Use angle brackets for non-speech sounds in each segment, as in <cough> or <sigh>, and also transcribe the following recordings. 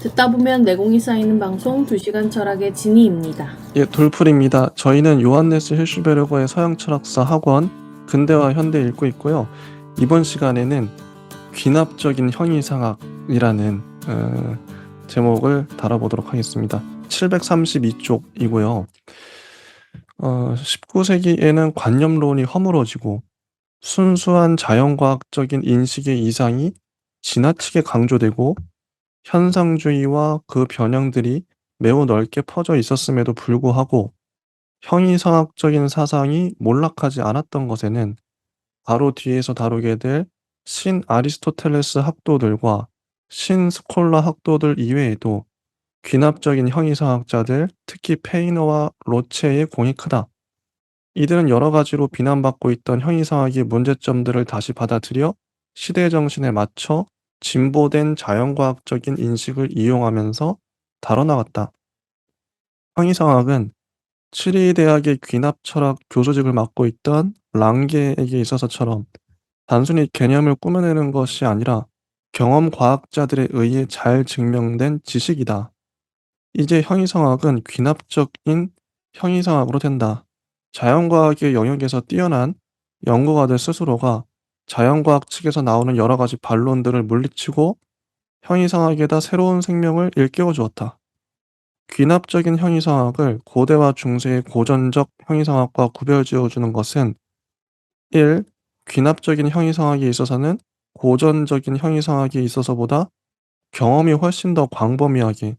듣다 보면 내공이 쌓이는 방송 2시간 철학의 진이입니다. 예, 돌풀입니다. 저희는 요한네스 힐슈베르거의 서양 철학사 학원 근대와 현대 읽고 있고요. 이번 시간에는 귀납적인 형이상학이라는 어, 제목을 다뤄보도록 하겠습니다. 732쪽이고요. 어, 19세기에는 관념론이 허물어지고 순수한 자연과학적인 인식의 이상이 지나치게 강조되고 현상주의와 그 변형들이 매우 넓게 퍼져 있었음에도 불구하고 형이상학적인 사상이 몰락하지 않았던 것에는 바로 뒤에서 다루게 될 신 아리스토텔레스 학도들과 신 스콜라 학도들 이외에도 귀납적인 형이상학자들, 특히 페이너와 로체의 공이 크다. 이들은 여러 가지로 비난받고 있던 형이상학의 문제점들을 다시 받아들여 시대 정신에 맞춰 진보된 자연과학적인 인식을 이용하면서 다뤄나갔다. 형이상학은 치리 대학의 귀납철학 교수직을 맡고 있던 랑게에게 있어서처럼 단순히 개념을 꾸며내는 것이 아니라 경험 과학자들에 의해 잘 증명된 지식이다. 이제 형이상학은 귀납적인 형이상학으로 된다. 자연과학의 영역에서 뛰어난 연구가들 스스로가 자연과학 측에서 나오는 여러 가지 반론들을 물리치고 형이상학에다 새로운 생명을 일깨워 주었다. 귀납적인 형이상학을 고대와 중세의 고전적 형이상학과 구별지어 주는 것은 1. 귀납적인 형이상학에 있어서는 고전적인 형이상학에 있어서보다 경험이 훨씬 더 광범위하게,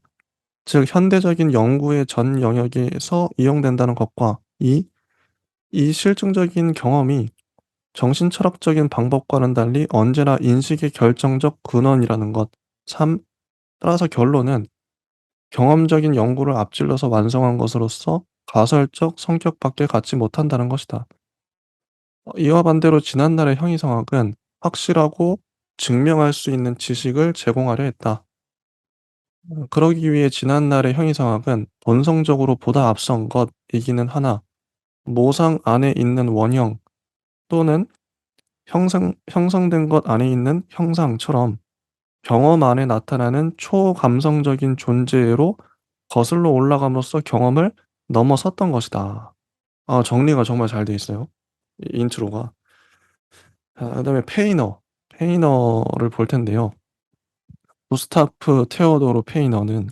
즉 현대적인 연구의 전 영역에서 이용된다는 것과 2. 이 실증적인 경험이 정신철학적인 방법과는 달리 언제나 인식의 결정적 근원이라는 것. 3. 따라서 결론은 경험적인 연구를 앞질러서 완성한 것으로서 가설적 성격밖에 갖지 못한다는 것이다. 어, 이와 반대로 지난날의 형이상학은 확실하고 증명할 수 있는 지식을 제공하려 했다. 어, 그러기 위해 지난날의 형이상학은 본성적으로 보다 앞선 것이기는 하나 모상 안에 있는 원형 또는 형성, 형성된 것 안에 있는 형상처럼 경험 안에 나타나는 초감성적인 존재로 거슬러 올라감으로써 경험을 넘어섰던 것이다. 아, 정리가 정말 잘 돼 있어요. 이 인트로가. 아, 그다음에 페이너, 페이너를 볼 텐데요. 구스타프 테오도르 페이너는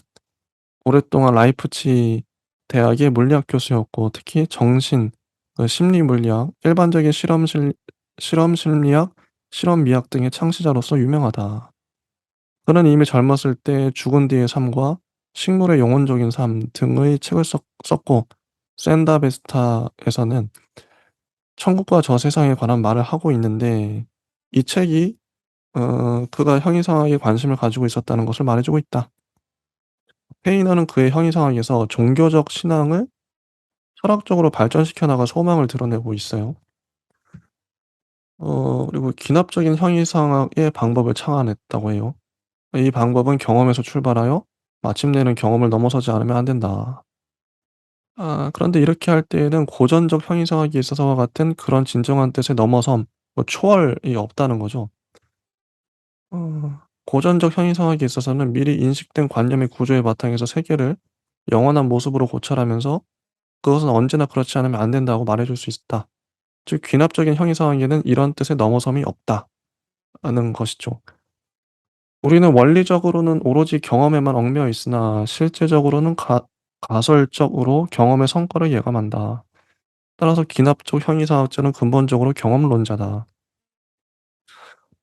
오랫동안 라이프치 대학의 물리학 교수였고 특히 정신, 그 심리 물리학, 일반적인 실험 실, 실험 심리학, 실험 미학 등의 창시자로서 유명하다. 그는 이미 젊었을 때 죽은 뒤의 삶과 식물의 영혼적인 삶 등의 책을 썼, 썼고 샌다베스타에서는 천국과 저 세상에 관한 말을 하고 있는데 이 책이 어, 그가 형이상학에 관심을 가지고 있었다는 것을 말해주고 있다. 페이너는 그의 형이상학에서 종교적 신앙을 철학적으로 발전시켜 나갈 소망을 드러내고 있어요. 어, 그리고 귀납적인 형이상학의 방법을 창안했다고 해요. 이 방법은 경험에서 출발하여 마침내는 경험을 넘어서지 않으면 안 된다. 아, 그런데 이렇게 할 때에는 고전적 형이상학에 있어서와 같은 그런 진정한 뜻의 넘어섬, 뭐 초월이 없다는 거죠. 어, 고전적 형이상학에 있어서는 미리 인식된 관념의 구조의 바탕에서 세계를 영원한 모습으로 고찰하면서 그것은 언제나 그렇지 않으면 안 된다고 말해줄 수 있다. 즉 귀납적인 형이상학에는 이런 뜻의 넘어섬이 없다는 것이죠. 우리는 원리적으로는 오로지 경험에만 얽매여 있으나 실제적으로는 가, 가설적으로 경험의 성과를 예감한다. 따라서 귀납적 형이상학자는 근본적으로 경험론자다.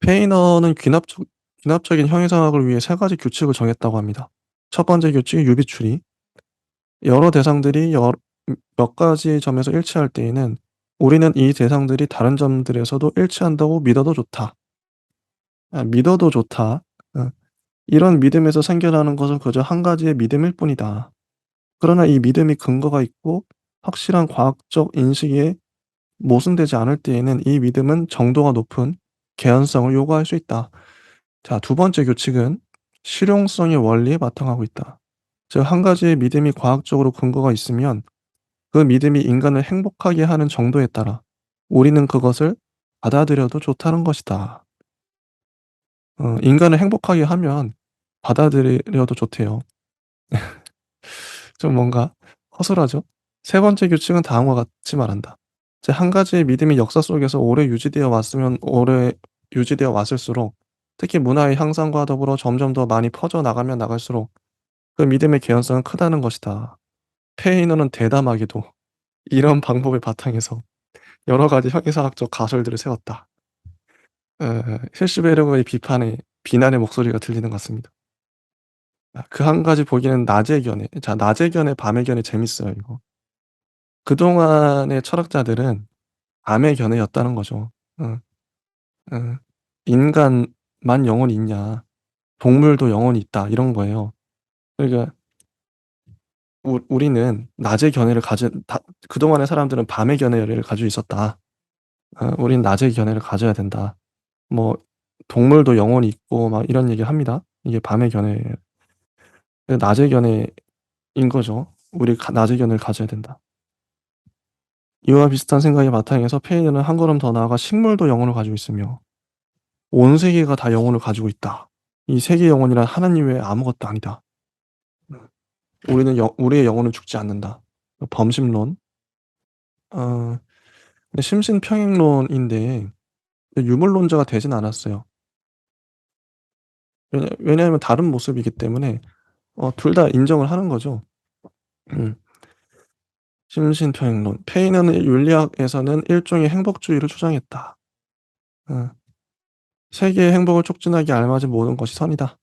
페이너는 귀납적, 귀납적인 형이상학을 위해 세 가지 규칙을 정했다고 합니다. 첫 번째 규칙이 유비추리. 여러 대상들이 여, 몇 가지 점에서 일치할 때에는 우리는 이 대상들이 다른 점들에서도 일치한다고 믿어도 좋다. 아, 믿어도 좋다. 어. 이런 믿음에서 생겨나는 것은 그저 한 가지의 믿음일 뿐이다. 그러나 이 믿음이 근거가 있고 확실한 과학적 인식에 모순되지 않을 때에는 이 믿음은 정도가 높은 개연성을 요구할 수 있다. 자, 두 번째 규칙은 실용성의 원리에 바탕하고 있다. 즉, 한 가지의 믿음이 과학적으로 근거가 있으면 그 믿음이 인간을 행복하게 하는 정도에 따라 우리는 그것을 받아들여도 좋다는 것이다. 어, 인간을 행복하게 하면 받아들여도 좋대요. <laughs> 좀 뭔가 허술하죠? 세 번째 규칙은 다음과 같이 말한다. 제한 가지의 믿음이 역사 속에서 오래 유지되어 왔으면 오래 유지되어 왔을수록 특히 문화의 향상과 더불어 점점 더 많이 퍼져 나가면 나갈수록 그 믿음의 개연성은 크다는 것이다. 페이너는 대담하게도 이런 방법을 바탕에서 여러 가지 형이상학적 가설들을 세웠다. 에, 힐슈베르그의 비판에 비난의 목소리가 들리는 것 같습니다. 그 한 가지 보기에는 낮의 견해, 자 낮의 견해, 밤의 견해 재밌어요 이거. 그 동안의 철학자들은 밤의 견해였다는 거죠. 응. 응. 인간만 영혼이 있냐, 동물도 영혼이 있다 이런 거예요. 그러니까 우, 우리는 낮의 견해를 가져 다, 그동안의 사람들은 밤의 견해를 가지고 있었다. 어, 우린 낮의 견해를 가져야 된다. 뭐 동물도 영혼이 있고 막 이런 얘기를 합니다. 이게 밤의 견해, 낮의 견해인 거죠. 우리 가- 낮의 견해를 가져야 된다. 이와 비슷한 생각의 바탕에서 페이는 한 걸음 더 나아가 식물도 영혼을 가지고 있으며 온 세계가 다 영혼을 가지고 있다. 이 세계 영혼이란 하나님 외에 아무것도 아니다. 우리는 영, 우리의 영혼은 죽지 않는다. 범심론. 어, 심신평행론인데 유물론자가 되진 않았어요. 왜냐, 왜냐하면 다른 모습이기 때문에 어, 둘 다 인정을 하는 거죠. 음. 심신평행론. 페이너는 윤리학에서는 일종의 행복주의를 주장했다. 어. 세계의 행복을 촉진하기 알맞은 모든 것이 선이다.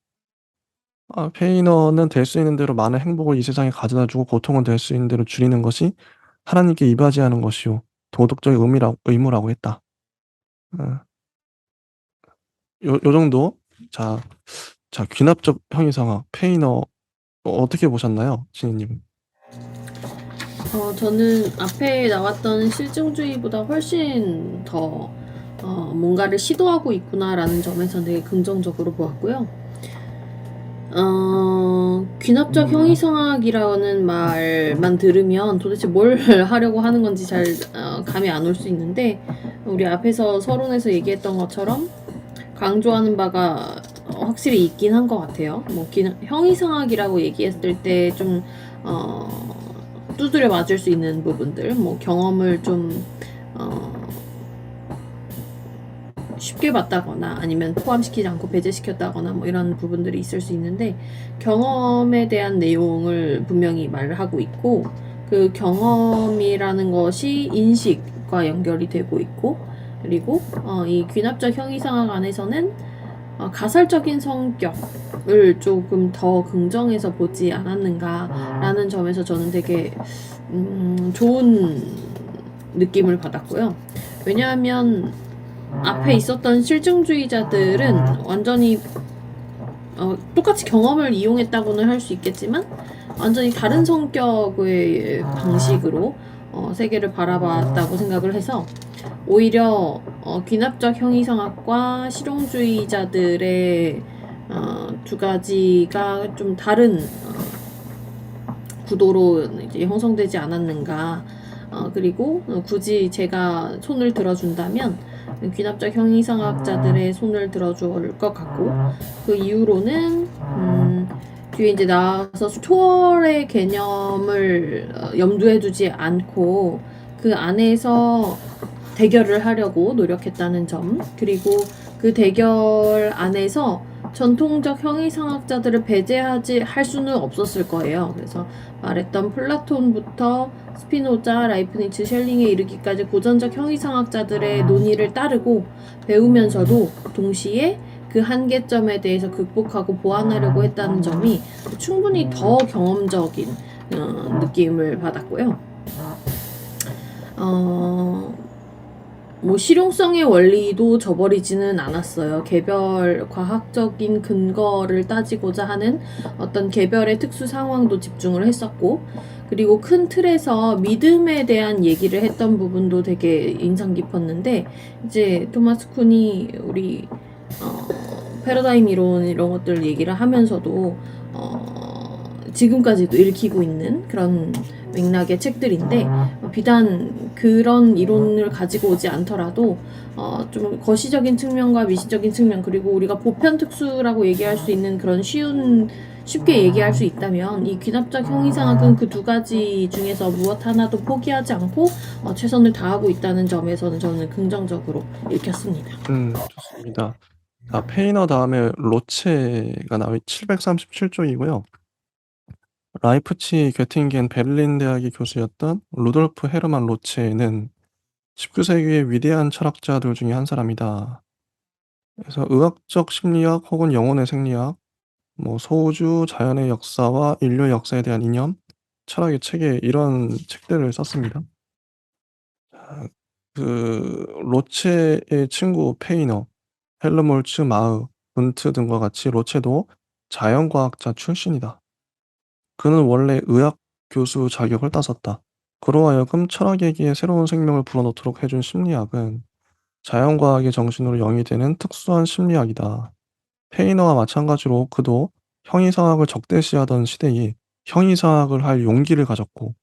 아, 페이너는 될 수 있는 대로 많은 행복을 이 세상에 가져다 주고 고통은 될 수 있는 대로 줄이는 것이 하나님께 이바지하는 것이요 도덕적 의미라, 의무라고 했다. 어. 요, 요 정도 자, 자 귀납적 형이상학 페이너 어, 어떻게 보셨나요, 진희님? 어, 저는 앞에 나왔던 실증주의보다 훨씬 더 어, 뭔가를 시도하고 있구나라는 점에서 되게 긍정적으로 보았고요. 어, 귀납적 음. 형이상학이라는 말만 들으면 도대체 뭘 <laughs> 하려고 하는 건지 잘 어, 감이 안 올 수 있는데 우리 앞에서 서론에서 얘기했던 것처럼 강조하는 바가 어, 확실히 있긴 한 것 같아요. 뭐 귀- 형이상학이라고 얘기했을 때좀 어, 두드려 맞을 수 있는 부분들, 뭐 경험을 좀 어, 쉽게 봤다거나 아니면 포함시키지 않고 배제시켰다거나 뭐 이런 부분들이 있을 수 있는데 경험에 대한 내용을 분명히 말을 하고 있고 그 경험이라는 것이 인식과 연결이 되고 있고 그리고 어, 이 귀납적 형이상학 안에서는 어, 가설적인 성격을 조금 더 긍정해서 보지 않았는가라는 점에서 저는 되게 음, 좋은 느낌을 받았고요. 왜냐하면 앞에 있었던 실증주의자들은 완전히 어, 똑같이 경험을 이용했다고는 할 수 있겠지만 완전히 다른 성격의 방식으로 어, 세계를 바라봤다고 생각을 해서 오히려 어, 귀납적 형이상학과 실용주의자들의 어, 두 가지가 좀 다른 어, 구도로 이제 형성되지 않았는가. 어, 그리고 어, 굳이 제가 손을 들어준다면 귀납적 형이상학자들의 손을 들어줄 것 같고 그 이후로는 음, 뒤에 이제 나와서 초월의 개념을 어, 염두에 두지 않고 그 안에서 대결을 하려고 노력했다는 점 그리고 그 대결 안에서 전통적 형이상학자들을 배제하지 할 수는 없었을 거예요. 그래서 말했던 플라톤부터 스피노자, 라이프니츠, 셸링에 이르기까지 고전적 형이상학자들의 논의를 따르고 배우면서도 동시에 그 한계점에 대해서 극복하고 보완하려고 했다는 점이 충분히 더 경험적인 어, 느낌을 받았고요. 어, 뭐 실용성의 원리도 저버리지는 않았어요. 개별 과학적인 근거를 따지고자 하는 어떤 개별의 특수 상황도 집중을 했었고, 그리고 큰 틀에서 믿음에 대한 얘기를 했던 부분도 되게 인상 깊었는데, 이제 토마스 쿤이 우리 어, 패러다임 이론 이런 것들 얘기를 하면서도 어, 지금까지도 읽히고 있는 그런 맥락의 책들인데 어, 비단 그런 이론을 가지고 오지 않더라도 어, 좀 거시적인 측면과 미시적인 측면 그리고 우리가 보편 특수라고 얘기할 수 있는 그런 쉬운 쉽게 얘기할 수 있다면 이 귀납작 형이상학은 그 두 가지 중에서 무엇 하나도 포기하지 않고 어, 최선을 다하고 있다는 점에서는 저는 긍정적으로 읽혔습니다. 음, 좋습니다. 자, 페이너 다음에 로체가 나와 737쪽이고요. 라이프치 괴팅겐 베를린 대학의 교수였던 루돌프 헤르만 로체는 19세기의 위대한 철학자들 중에 한 사람이다. 그래서 의학적 심리학 혹은 영혼의 생리학, 뭐 소우주 자연의 역사와 인류 역사에 대한 이념, 철학의 체계 이런 책들을 썼습니다. 자, 그 로체의 친구 페이너, 헬르몰츠 마흐, 분트 등과 같이 로체도 자연과학자 출신이다. 그는 원래 의학 교수 자격을 땄었다. 그로 하여금 철학에게 새로운 생명을 불어넣도록 해준 심리학은 자연과학의 정신으로 영위되는 특수한 심리학이다. 페이너와 마찬가지로 그도 형이상학을 적대시하던 시대에 형이상학을 할 용기를 가졌고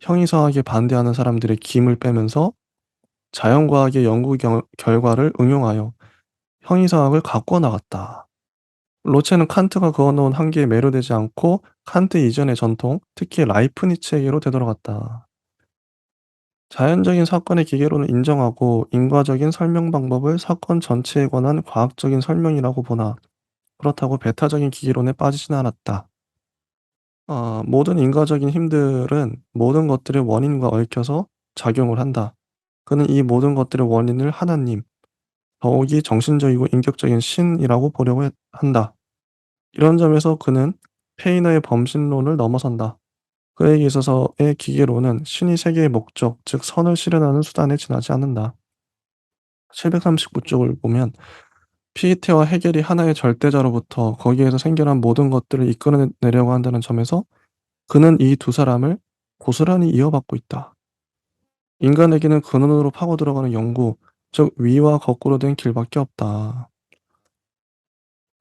형이상학에 반대하는 사람들의 김을 빼면서 자연과학의 연구 경- 결과를 응용하여 형이상학을 가꾸어 나갔다. 로체는 칸트가 그어 놓은 한계에 매료되지 않고 칸트 이전의 전통, 특히 라이프니츠에게로 되돌아갔다. 자연적인 사건의 기계로는 인정하고 인과적인 설명 방법을 사건 전체에 관한 과학적인 설명이라고 보나 그렇다고 배타적인 기계론에 빠지지는 않았다. 어, 모든 인과적인 힘들은 모든 것들의 원인과 얽혀서 작용을 한다. 그는 이 모든 것들의 원인을 하나님, 더욱이 정신적이고 인격적인 신이라고 보려고 했- 한다. 이런 점에서 그는 페이너의 범신론을 넘어선다. 그에게 있어서의 기계론은 신이 세계의 목적, 즉 선을 실현하는 수단에 지나지 않는다. 739쪽을 보면 피에테와 헤겔이 하나의 절대자로부터 거기에서 생겨난 모든 것들을 이끌어내려고 한다는 점에서 그는 이 두 사람을 고스란히 이어받고 있다. 인간에게는 근원으로 파고 들어가는 연구, 즉 위와 거꾸로 된 길밖에 없다.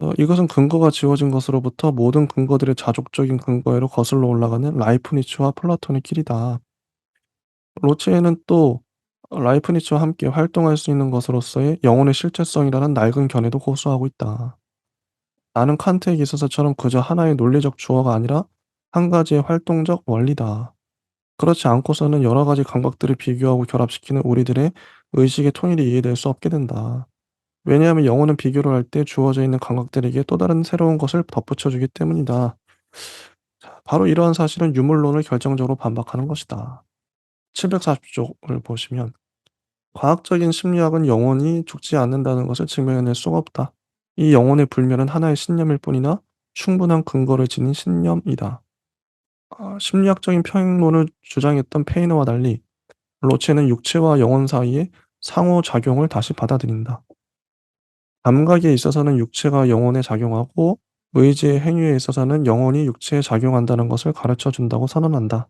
어, 이것은 근거가 지워진 것으로부터 모든 근거들의 자족적인 근거로 거슬러 올라가는 라이프니츠와 플라톤의 길이다. 로체에는 또 라이프니츠와 함께 활동할 수 있는 것으로서의 영혼의 실체성이라는 낡은 견해도 고수하고 있다. 나는 칸트에게 있어서처럼 그저 하나의 논리적 주어가 아니라 한 가지의 활동적 원리다. 그렇지 않고서는 여러 가지 감각들을 비교하고 결합시키는 우리들의 의식의 통일이 이해될 수 없게 된다. 왜냐하면 영혼은 비교를 할 때 주어져 있는 감각들에게 또 다른 새로운 것을 덧붙여주기 때문이다. 자, 바로 이러한 사실은 유물론을 결정적으로 반박하는 것이다. 740쪽을 보시면 과학적인 심리학은 영혼이 죽지 않는다는 것을 증명해낼 수가 없다. 이 영혼의 불멸은 하나의 신념일 뿐이나 충분한 근거를 지닌 신념이다. 아, 심리학적인 평론을 주장했던 페이너와 달리 로체는 육체와 영혼 사이의 상호작용을 다시 받아들인다. 감각에 있어서는 육체가 영혼에 작용하고 의지의 행위에 있어서는 영혼이 육체에 작용한다는 것을 가르쳐 준다고 선언한다.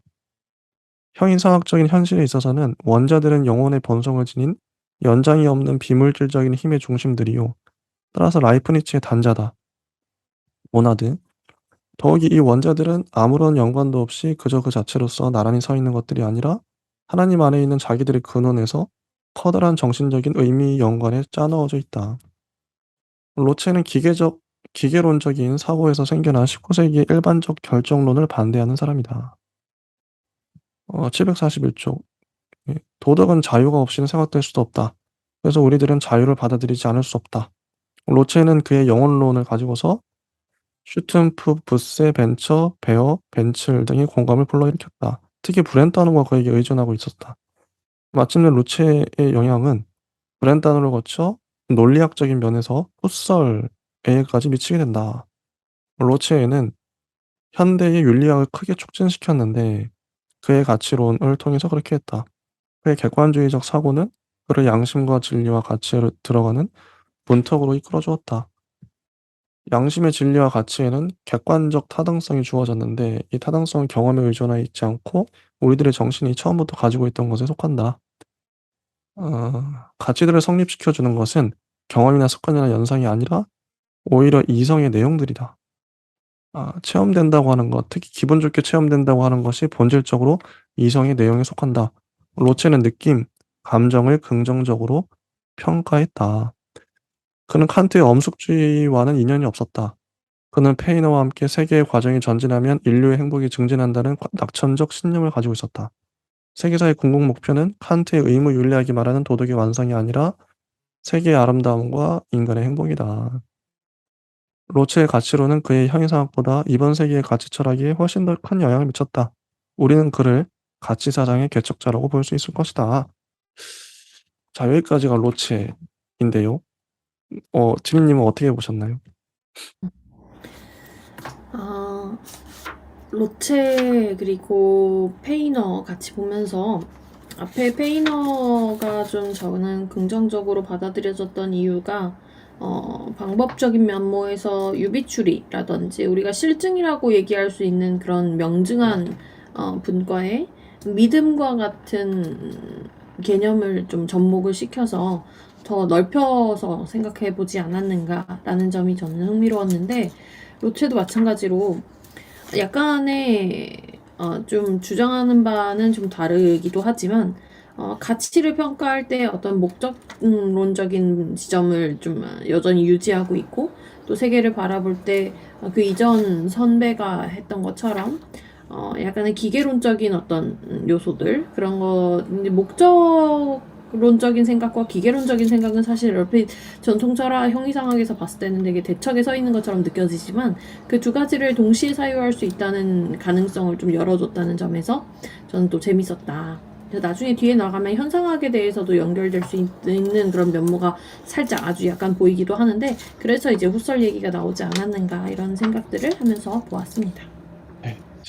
형이상학적인 현실에 있어서는 원자들은 영혼의 본성을 지닌 연장이 없는 비물질적인 힘의 중심들이요. 따라서 라이프니츠의 단자다. 모나드. 더욱이 이 원자들은 아무런 연관도 없이 그저 그 자체로서 나란히 서 있는 것들이 아니라 하나님 안에 있는 자기들의 근원에서 커다란 정신적인 의미 연관에 짜넣어져 있다. 로체는 기계적, 기계론적인 사고에서 생겨난 19세기의 일반적 결정론을 반대하는 사람이다. 어, 741쪽. 예, 도덕은 자유가 없이는 생각될 수도 없다. 그래서 우리들은 자유를 받아들이지 않을 수 없다. 로체는 그의 영혼론을 가지고서 슈튼프, 부세, 벤처, 베어, 벤츠 등의 공감을 불러일으켰다. 특히 브렌타노가 그에게 의존하고 있었다. 마침내 로체의 영향은 브렌타노를 거쳐 논리학적인 면에서 푸설에까지 미치게 된다. 로체에는 현대의 윤리학을 크게 촉진시켰는데 그의 가치론을 통해서 그렇게 했다. 그의 객관주의적 사고는 그를 양심과 진리와 가치에 들어가는 문턱으로 이끌어 주었다. 양심의 진리와 가치에는 객관적 타당성이 주어졌는데 이 타당성은 경험에 의존하여 있지 않고 우리들의 정신이 처음부터 가지고 있던 것에 속한다. 어, 가치들을 성립시켜 주는 것은 경험이나 습관이나 연상이 아니라 오히려 이성의 내용들이다. 아 체험된다고 하는 것, 특히 기분 좋게 체험된다고 하는 것이 본질적으로 이성의 내용에 속한다. 로체는 느낌, 감정을 긍정적으로 평가했다. 그는 칸트의 엄숙주의와는 인연이 없었다. 그는 페이너와 함께 세계의 과정이 전진하면 인류의 행복이 증진한다는 낙천적 신념을 가지고 있었다. 세계사의 궁극 목표는 칸트의 의무 윤리학이 말하는 도덕의 완성이 아니라 세계의 아름다움과 인간의 행복이다. 로체의 가치로는 그의 형이상학보다 이번 세계의 가치 철학이 훨씬 더 큰 영향을 미쳤다. 우리는 그를 가치 사상의 개척자라고 볼 수 있을 것이다. 자, 여기까지가 로체인데요. 어, 지민님은 어떻게 보셨나요? 아, 로체 그리고 페이너 같이 보면서 앞에 페이너가 좀 저는 긍정적으로 받아들여졌던 이유가 어, 방법적인 면모에서 유비추리라든지 우리가 실증이라고 얘기할 수 있는 그런 명증한 어, 분과의 믿음과 같은 개념을 좀 접목을 시켜서 더 넓혀서 생각해 보지 않았는가라는 점이 저는 흥미로웠는데 로체도 마찬가지로 약간의 어, 좀 주장하는 바는 좀 다르기도 하지만 어, 가치를 평가할 때 어떤 목적론적인 지점을 좀 여전히 유지하고 있고 또 세계를 바라볼 때 그 이전 선배가 했던 것처럼 어, 약간의 기계론적인 어떤 요소들 그런 거 목적론적인 생각과 기계론적인 생각은 사실 얼핏 전통 철학 형이상학에서 봤을 때는 되게 대척에 서 있는 것처럼 느껴지지만 그 두 가지를 동시에 사유할 수 있다는 가능성을 좀 열어줬다는 점에서 저는 또 재밌었다. 나중에 뒤에 나가면 현상학에 대해서도 연결될 수 있는 그런 면모가 살짝 아주 약간 보이기도 하는데 그래서 이제 후설 얘기가 나오지 않았는가 이런 생각들을 하면서 보았습니다.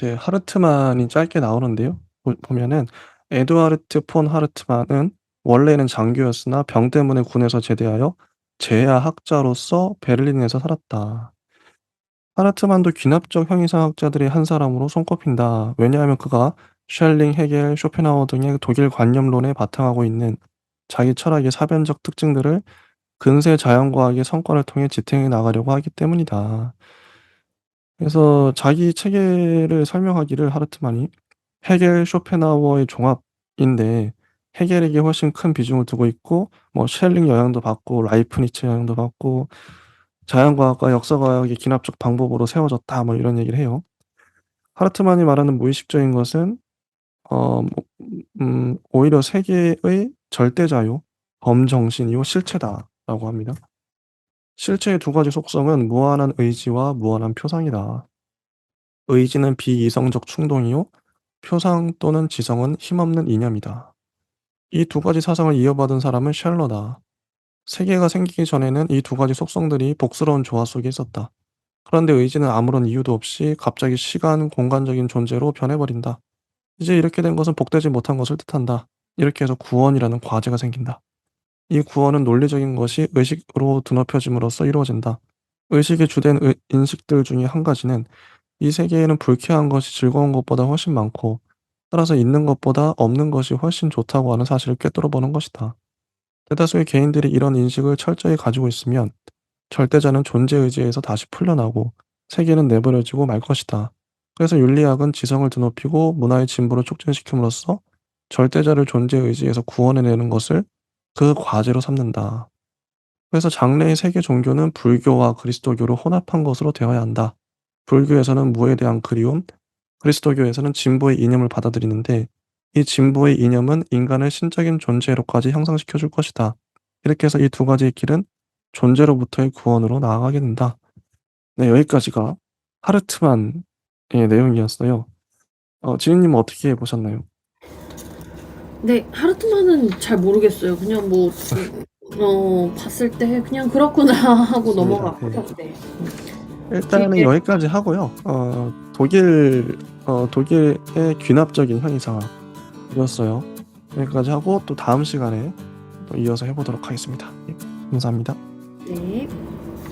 이제 하르트만이 짧게 나오는데요. 보- 보면은 에두아르트 폰 하르트만은 원래는 장교였으나 병 때문에 군에서 제대하여 제야학자로서 베를린에서 살았다. 하르트만도 귀납적 형이상학자들의 한 사람으로 손꼽힌다. 왜냐하면 그가 쉘링, 헤겔, 쇼펜하우어 등의 독일 관념론에 바탕하고 있는 자기 철학의 사변적 특징들을 근세 자연과학의 성과를 통해 지탱해 나가려고 하기 때문이다. 그래서 자기 체계를 설명하기를 하르트만이 헤겔, 쇼펜하우어의 종합인데 헤겔에게 훨씬 큰 비중을 두고 있고 뭐 쉘링 영향도 받고 라이프니츠 영향도 받고 자연과학과 역사과학의 기납적 방법으로 세워졌다 뭐 이런 얘기를 해요. 하르트만이 말하는 무의식적인 것은 어, 뭐, 음, 오히려 세계의 절대자요, 범정신이요, 실체다라고 합니다. 실체의 두 가지 속성은 무한한 의지와 무한한 표상이다. 의지는 비이성적 충동이요, 표상 또는 지성은 힘없는 이념이다. 이 두 가지 사상을 이어받은 사람은 셜러다. 세계가 생기기 전에는 이 두 가지 속성들이 복스러운 조화 속에 있었다. 그런데 의지는 아무런 이유도 없이 갑자기 시간, 공간적인 존재로 변해버린다. 이제 이렇게 된 것은 복되지 못한 것을 뜻한다. 이렇게 해서 구원이라는 과제가 생긴다. 이 구원은 논리적인 것이 의식으로 드높여짐으로써 이루어진다. 의식의 주된 의- 인식들 중에 한 가지는 이 세계에는 불쾌한 것이 즐거운 것보다 훨씬 많고 따라서 있는 것보다 없는 것이 훨씬 좋다고 하는 사실을 꿰뚫어 보는 것이다. 대다수의 개인들이 이런 인식을 철저히 가지고 있으면 절대자는 존재 의지에서 다시 풀려나고 세계는 내버려지고 말 것이다. 그래서 윤리학은 지성을 드높이고 문화의 진보를 촉진시킴으로써 절대자를 존재 의지에서 구원해내는 것을 그 과제로 삼는다. 그래서 장래의 세계 종교는 불교와 그리스도교를 혼합한 것으로 되어야 한다. 불교에서는 무에 대한 그리움, 그리스도교에서는 진보의 이념을 받아들이는데 이 진보의 이념은 인간을 신적인 존재로까지 형상시켜 줄 것이다. 이렇게 해서 이 두 가지의 길은 존재로부터의 구원으로 나아가게 된다. 네, 여기까지가 하르트만의 내용이었어요. 어, 지민님은 어떻게 보셨나요? 네, 하르트만은 잘 모르겠어요. 그냥 뭐, 어, 봤을 때 그냥 그렇구나 <laughs> 하고 맞습니다. 넘어갔고요. 네. 일단은 길게- 여기까지 하고요. 어, 독일, 어, 독일의 귀납적인 현이상학이었어요. 여기까지 하고 또 다음 시간에 또 이어서 해보도록 하겠습니다. 예, 감사합니다. 네.